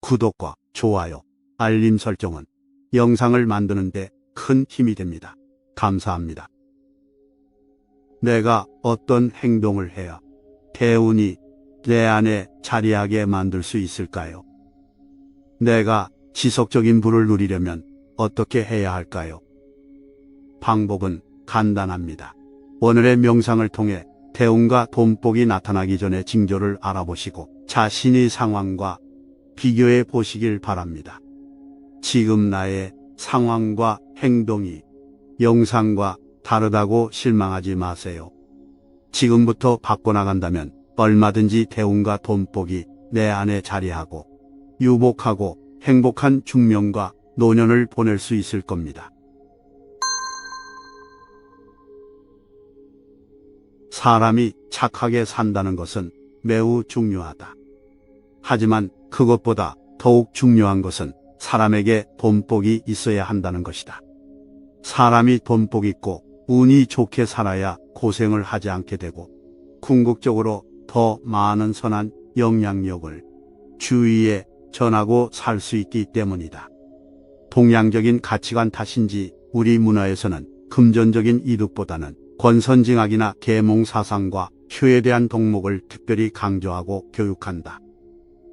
구독과 좋아요, 알림 설정은 영상을 만드는 데 큰 힘이 됩니다. 감사합니다. 내가 어떤 행동을 해야 대운이 내 안에 자리하게 만들 수 있을까요? 내가 지속적인 부를 누리려면 어떻게 해야 할까요? 방법은 간단합니다. 오늘의 명상을 통해 대운과 돈복이 나타나기 전에 징조를 알아보시고 자신의 상황과 비교해 보시길 바랍니다. 지금 나의 상황과 행동이 영상과 다르다고 실망하지 마세요. 지금부터 바꿔나간다면 얼마든지 대운과 돈복이 내 안에 자리하고 유복하고 행복한 중년과 노년을 보낼 수 있을 겁니다. 사람이 착하게 산다는 것은 매우 중요하다. 하지만 그것보다 더욱 중요한 것은 사람에게 돈복이 있어야 한다는 것이다. 사람이 돈복 있고 운이 좋게 살아야 고생을 하지 않게 되고 궁극적으로 더 많은 선한 영향력을 주위에 전하고 살 수 있기 때문이다. 동양적인 가치관 탓인지 우리 문화에서는 금전적인 이득보다는 권선징악이나 계몽 사상과 효에 대한 덕목을 특별히 강조하고 교육한다.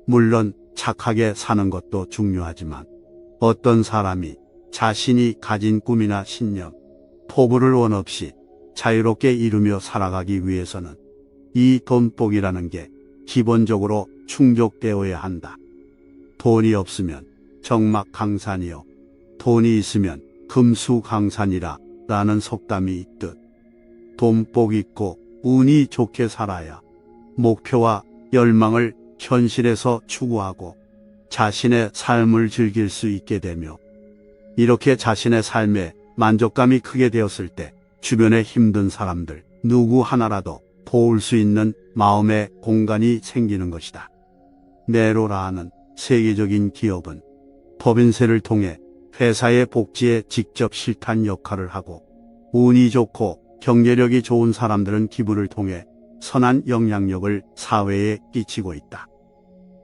물론 착하게 사는 것도 중요하지만 어떤 사람이 자신이 가진 꿈이나 신념, 포부를 원 없이 자유롭게 이루며 살아가기 위해서는 이 돈복이라는 게 기본적으로 충족되어야 한다. 돈이 없으면 정막강산이요. 돈이 있으면 금수강산이라 라는 속담이 있듯 돈복 있고 운이 좋게 살아야 목표와 열망을 현실에서 추구하고 자신의 삶을 즐길 수 있게 되며 이렇게 자신의 삶에 만족감이 크게 되었을 때 주변에 힘든 사람들 누구 하나라도 도울 수 있는 마음의 공간이 생기는 것이다. 네로라는 세계적인 기업은 법인세를 통해 회사의 복지에 직접 실탄 역할을 하고 운이 좋고 경제력이 좋은 사람들은 기부를 통해 선한 영향력을 사회에 끼치고 있다.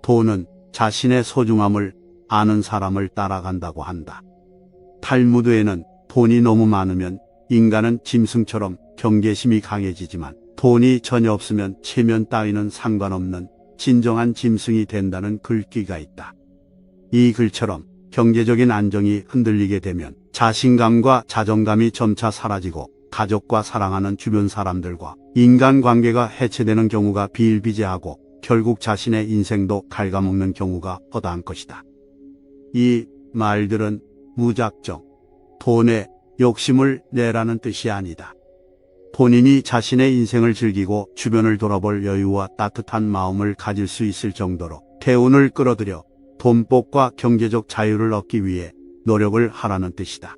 돈은 자신의 소중함을 아는 사람을 따라간다고 한다. 탈무드에는 돈이 너무 많으면 인간은 짐승처럼 경계심이 강해지지만 돈이 전혀 없으면 체면 따위는 상관없는 진정한 짐승이 된다는 글귀가 있다. 이 글처럼 경제적인 안정이 흔들리게 되면 자신감과 자존감이 점차 사라지고 가족과 사랑하는 주변 사람들과 인간관계가 해체되는 경우가 비일비재하고 결국 자신의 인생도 갉아먹는 경우가 허다한 것이다. 이 말들은 무작정 돈에 욕심을 내라는 뜻이 아니다. 본인이 자신의 인생을 즐기고 주변을 돌아볼 여유와 따뜻한 마음을 가질 수 있을 정도로 대운을 끌어들여 돈복과 경제적 자유를 얻기 위해 노력을 하라는 뜻이다.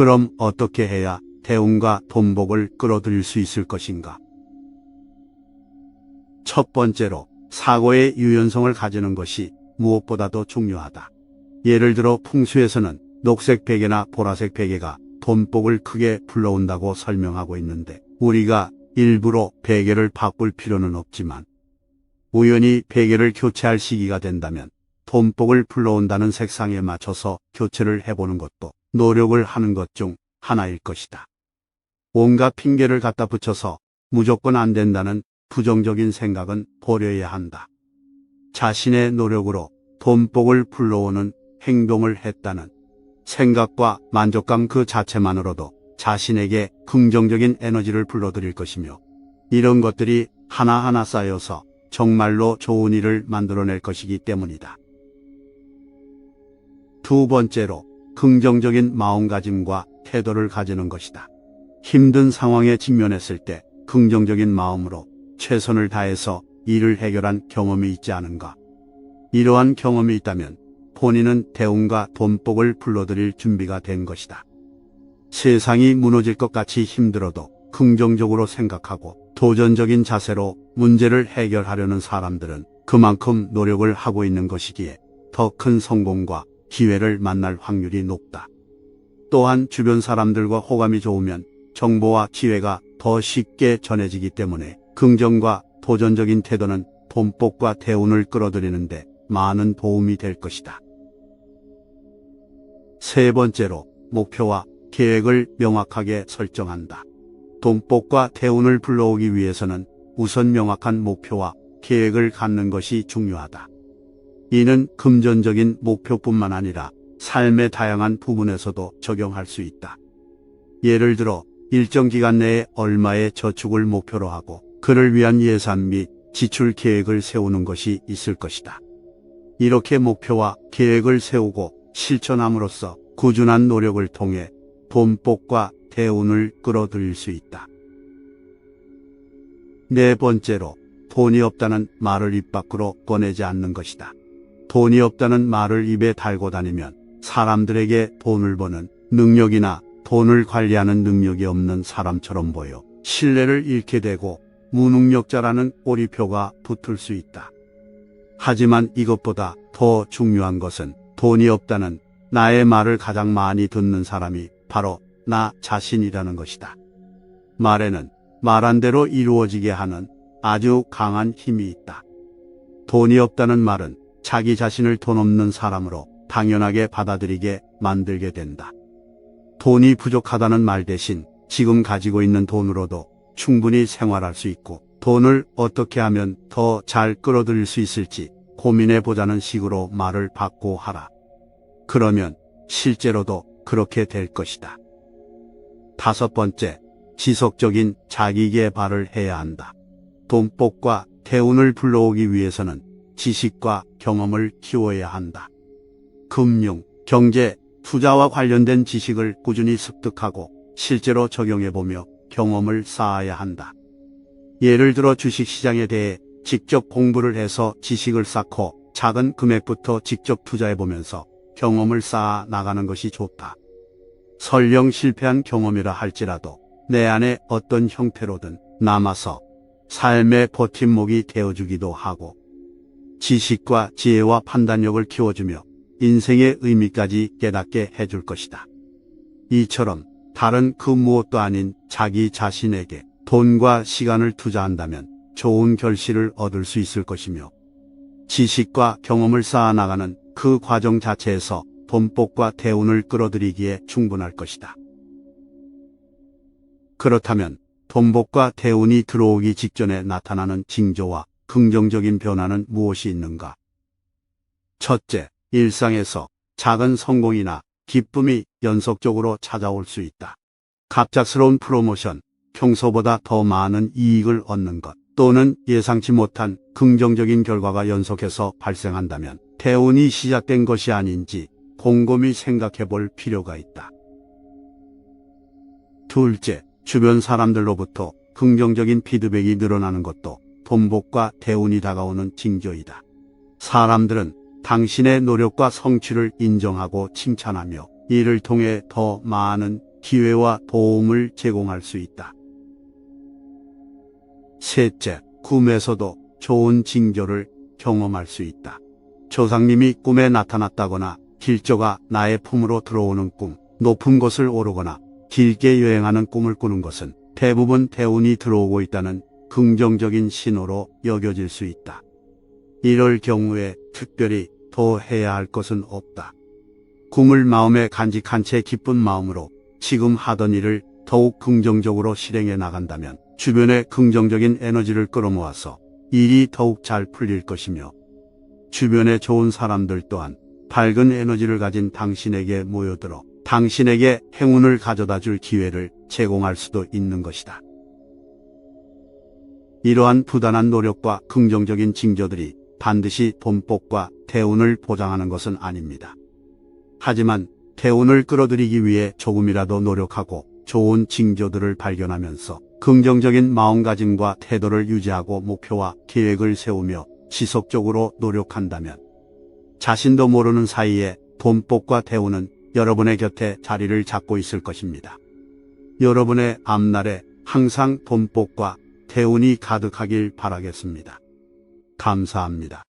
그럼 어떻게 해야 대운과 돈복을 끌어들일 수 있을 것인가? 첫 번째로 사고의 유연성을 가지는 것이 무엇보다도 중요하다. 예를 들어 풍수에서는 녹색 베개나 보라색 베개가 돈복을 크게 불러온다고 설명하고 있는데 우리가 일부러 베개를 바꿀 필요는 없지만 우연히 베개를 교체할 시기가 된다면 돈복을 불러온다는 색상에 맞춰서 교체를 해보는 것도 노력을 하는 것 중 하나일 것이다. 온갖 핑계를 갖다 붙여서 무조건 안 된다는 부정적인 생각은 버려야 한다. 자신의 노력으로 돈복을 불러오는 행동을 했다는 생각과 만족감 그 자체만으로도 자신에게 긍정적인 에너지를 불러들일 것이며 이런 것들이 하나하나 쌓여서 정말로 좋은 일을 만들어낼 것이기 때문이다. 두 번째로 긍정적인 마음가짐과 태도를 가지는 것이다. 힘든 상황에 직면했을 때 긍정적인 마음으로 최선을 다해서 일을 해결한 경험이 있지 않은가. 이러한 경험이 있다면 본인은 대운과 돈복을 불러들일 준비가 된 것이다. 세상이 무너질 것 같이 힘들어도 긍정적으로 생각하고 도전적인 자세로 문제를 해결하려는 사람들은 그만큼 노력을 하고 있는 것이기에 더 큰 성공과 기회를 만날 확률이 높다. 또한 주변 사람들과 호감이 좋으면 정보와 기회가 더 쉽게 전해지기 때문에 긍정과 도전적인 태도는 돈복과 대운을 끌어들이는데 많은 도움이 될 것이다. 세 번째로 목표와 계획을 명확하게 설정한다. 돈복과 대운을 불러오기 위해서는 우선 명확한 목표와 계획을 갖는 것이 중요하다. 이는 금전적인 목표뿐만 아니라 삶의 다양한 부분에서도 적용할 수 있다. 예를 들어 일정 기간 내에 얼마의 저축을 목표로 하고 그를 위한 예산 및 지출 계획을 세우는 것이 있을 것이다. 이렇게 목표와 계획을 세우고 실천함으로써 꾸준한 노력을 통해 돈복과 대운을 끌어들일 수 있다. 네 번째로 돈이 없다는 말을 입 밖으로 꺼내지 않는 것이다. 돈이 없다는 말을 입에 달고 다니면 사람들에게 돈을 버는 능력이나 돈을 관리하는 능력이 없는 사람처럼 보여 신뢰를 잃게 되고 무능력자라는 꼬리표가 붙을 수 있다. 하지만 이것보다 더 중요한 것은 돈이 없다는 나의 말을 가장 많이 듣는 사람이 바로 나 자신이라는 것이다. 말에는 말한 대로 이루어지게 하는 아주 강한 힘이 있다. 돈이 없다는 말은 자기 자신을 돈 없는 사람으로 당연하게 받아들이게 만들게 된다. 돈이 부족하다는 말 대신 지금 가지고 있는 돈으로도 충분히 생활할 수 있고 돈을 어떻게 하면 더 잘 끌어들일 수 있을지 고민해 보자는 식으로 말을 바꿔 하라. 그러면 실제로도 그렇게 될 것이다. 다섯 번째, 지속적인 자기 개발을 해야 한다. 돈복과 대운을 불러오기 위해서는 지식과 경험을 키워야 한다. 금융, 경제, 투자와 관련된 지식을 꾸준히 습득하고 실제로 적용해보며 경험을 쌓아야 한다. 예를 들어 주식시장에 대해 직접 공부를 해서 지식을 쌓고 작은 금액부터 직접 투자해보면서 경험을 쌓아 나가는 것이 좋다. 설령 실패한 경험이라 할지라도 내 안에 어떤 형태로든 남아서 삶의 버팀목이 되어주기도 하고 지식과 지혜와 판단력을 키워주며 인생의 의미까지 깨닫게 해줄 것이다. 이처럼 다른 그 무엇도 아닌 자기 자신에게 돈과 시간을 투자한다면 좋은 결실을 얻을 수 있을 것이며 지식과 경험을 쌓아나가는 그 과정 자체에서 돈복과 대운을 끌어들이기에 충분할 것이다. 그렇다면 돈복과 대운이 들어오기 직전에 나타나는 징조와 긍정적인 변화는 무엇이 있는가? 첫째, 일상에서 작은 성공이나 기쁨이 연속적으로 찾아올 수 있다. 갑작스러운 프로모션, 평소보다 더 많은 이익을 얻는 것, 또는 예상치 못한 긍정적인 결과가 연속해서 발생한다면 대운이 시작된 것이 아닌지 곰곰이 생각해 볼 필요가 있다. 둘째, 주변 사람들로부터 긍정적인 피드백이 늘어나는 것도 돈복과 대운이 다가오는 징조이다. 사람들은 당신의 노력과 성취를 인정하고 칭찬하며 이를 통해 더 많은 기회와 도움을 제공할 수 있다. 셋째, 꿈에서도 좋은 징조를 경험할 수 있다. 조상님이 꿈에 나타났다거나 길조가 나의 품으로 들어오는 꿈, 높은 곳을 오르거나 길게 여행하는 꿈을 꾸는 것은 대부분 대운이 들어오고 있다는 긍정적인 신호로 여겨질 수 있다. 이럴 경우에 특별히 더 해야 할 것은 없다. 꿈을 마음에 간직한 채 기쁜 마음으로 지금 하던 일을 더욱 긍정적으로 실행해 나간다면 주변에 긍정적인 에너지를 끌어모아서 일이 더욱 잘 풀릴 것이며 주변에 좋은 사람들 또한 밝은 에너지를 가진 당신에게 모여들어 당신에게 행운을 가져다 줄 기회를 제공할 수도 있는 것이다. 이러한 부단한 노력과 긍정적인 징조들이 반드시 돈복과 대운을 보장하는 것은 아닙니다. 하지만 대운을 끌어들이기 위해 조금이라도 노력하고 좋은 징조들을 발견하면서 긍정적인 마음가짐과 태도를 유지하고 목표와 계획을 세우며 지속적으로 노력한다면 자신도 모르는 사이에 돈복과 대운은 여러분의 곁에 자리를 잡고 있을 것입니다. 여러분의 앞날에 항상 돈복과 대운이 가득하길 바라겠습니다. 감사합니다.